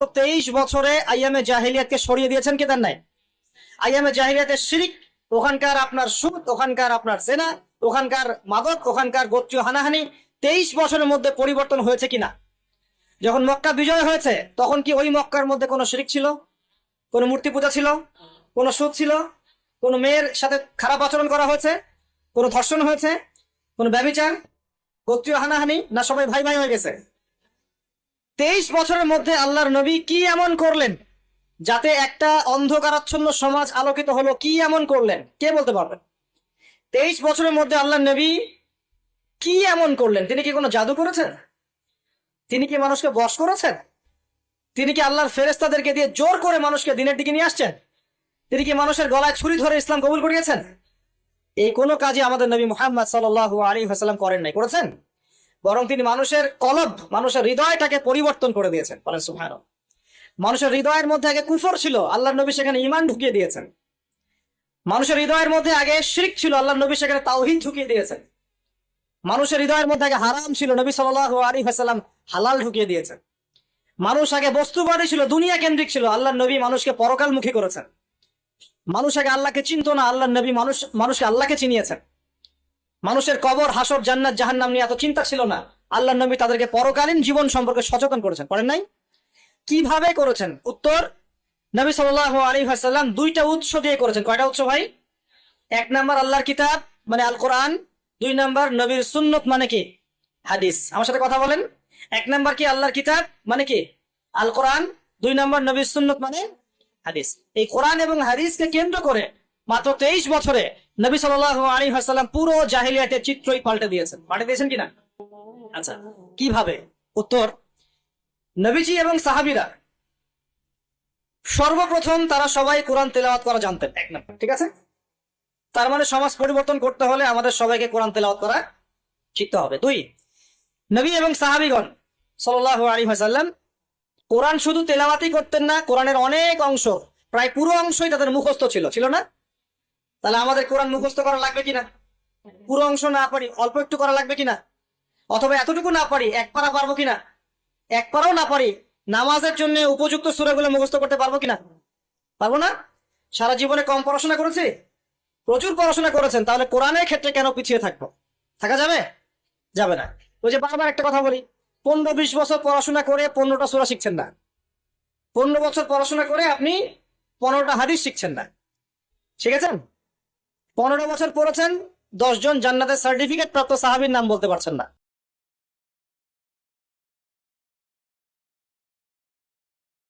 তেইশ বছরে আইয়ামে জাহিলিয়াতকে সরিয়ে দিয়েছেন কি দেন নাই? আইয়ামে জাহিলিয়াতের শিরিক, ওখানকার আপনার সুদ, ওখানকার আপনার সেনা ওখানকার মাদক, ওখানকার গোত্রীয় হানাহানি, তেইশ বছরের মধ্যে পরিবর্তন হয়েছে কিনা? যখন মক্কা বিজয় হয়েছে, তখন কি ওই মক্কার মধ্যে কোনো শিরিক ছিল? কোনো মূর্তি পূজা ছিল? কোনো সুদ ছিল? কোনো মেয়ের সাথে খারাপ আচরণ করা হয়েছে? কোনো ধর্ষণ হয়েছে? কোনো ব্যবিচার গোত্রীয় হানাহানি? না সবাই ভাই ভাই হয়ে গেছে? তেইশ বছরের মধ্যে আল্লাহর নবী কি এমন করলেন? যাতে একটা অন্ধকারাচ্ছন্ন সমাজ আলোকিত হলো, কি এমন করলেন? কে বলতে পারবেন তেইশ বছরের মধ্যে আল্লাহর নবী কি এমন করলেন? তিনি কি কোনো জাদু করেছেন? তিনি কি মানুষকে বশ করেছেন? তিনি কি আল্লাহর ফেরেস্তাদেরকে দিয়ে জোর করে মানুষকে দিনের দিকে নিয়ে আসছেন? তিনি কি মানুষের গলায় ছুরি ধরে ইসলাম কবুল করিয়েছেন? এই কোনো কাজে আমাদের নবী মোহাম্মদ সাল আলী হাসালাম করেন নাই। করেছেন? বরং তিনি মানুষের কলব, মানুষের হৃদয়টাকে পরিবর্তন করে দিয়েছেন। বলেন সুহান মানুষের হৃদয়ের মধ্যে আগে কুফর ছিল আল্লাহ নবী সেখানে ইমান ঢুকিয়ে দিয়েছেন। মানুষের হৃদয়ের মধ্যে আগে শিরিক ছিল আল্লাহ নবী সেখানে তাওহিদ ঢুকিয়ে দিয়েছেন। মানুষের হৃদয়ের মধ্যে আগে হারাম ছিল, নবী সাল আলী হালাল ঢুকিয়ে দিয়েছেন। মানুষ আগে বস্তুবাদী ছিল দুনিয়া কেন্দ্রিক ছিল আল্লাহ নবী মানুষকে পরকালমুখী করেছেন। মানুষ আগে আল্লাহকে চিনত না আল্লাহ নবী মানুষ, মানুষকে আল্লাহকে চিনিয়েছেন। মানুষের কবর, হাসর, জান্নাত জাহান নাম নিয়ে এত চিন্তা ছিল না। আল্লাহ নবী তাদেরকে পরকালীন জীবন সম্পর্কে সচেতন করেছেন। করেন নাই? কীভাবে করেছেন? উত্তর, নবী সাল আলী হাসাল্লাম দুইটা উৎস দিয়ে করেছেন। কয়টা উৎস ভাই? এক নাম্বার আল্লাহর কিতাব মানে আল কোরআন দুই নাম্বার নবীর সুন্নত মানে কি? হাদিস। আমার সাথে কথা বলেন। এক নাম্বার কি আল্লাহর কিতাব মানে কি? আল কোরআন দুই নাম্বার নবীর সুন্নত মানে হাদিস। এই কোরআন এবং হাদিসকে কেন্দ্র করে মাত্র তেইশ বছরে নবী সাল আলী হাসাল্লাম পুরো জাহিলিয়াতের চিত্রই পাল্টে দিয়েছেন। পাল্টে দিয়েছেন কিনা? আচ্ছা কীভাবে? উত্তর, নবীজি এবং সাহাবিরা সর্বপ্রথম তারা সবাই কোরআন তেলাওয়াত করা জানতেন। এক নম্বর, ঠিক আছে? তার মানে সমাজ পরিবর্তন করতে হলে আমাদের সবাইকে কোরআন তেলাওয়াত করা শিখতে হবে। দুই, নবী এবং সাহাবিগণ সাল্লাহ আলী হাসাল্লাম কোরআন শুধু তেলাওয়াতই করতেন না, কোরআনের অনেক অংশ, প্রায় পুরো অংশই তাদের মুখস্থ ছিল ছিল না? তাহলে আমাদের কোরআন মুখস্থ করা লাগবে কিনা? পুরো অংশ না পারি অল্প একটু করা লাগবে কিনা? অথবা এতটুকু না পারি এক পারা পারব কিনা? এক পারাও না পারি নামাজের জন্য উপযুক্ত সুরাগুলো মুখস্থ করতে পারব কিনা? পারব না? সারা জীবনে কম পড়াশোনা করেছি? প্রচুর পড়াশোনা করেছেন, তাহলে কোরআনের ক্ষেত্রে কেন পিছিয়ে থাকব? থাকা যাবে? যাবে না। ওই যে বারবার একটা কথা বলি, পনেরো বিশ বছর পড়াশোনা করে পনেরোটা সুরা শিখছেন না। পনেরো বছর পড়াশোনা করে আপনি পনেরোটা হাদিস শিখছেন না। শিখেছেন? পনেরো বছর পড়েছেন দশজন জান্নাতের সার্টিফিকেট প্রাপ্ত সাহাবির নাম বলতে পারছেন না।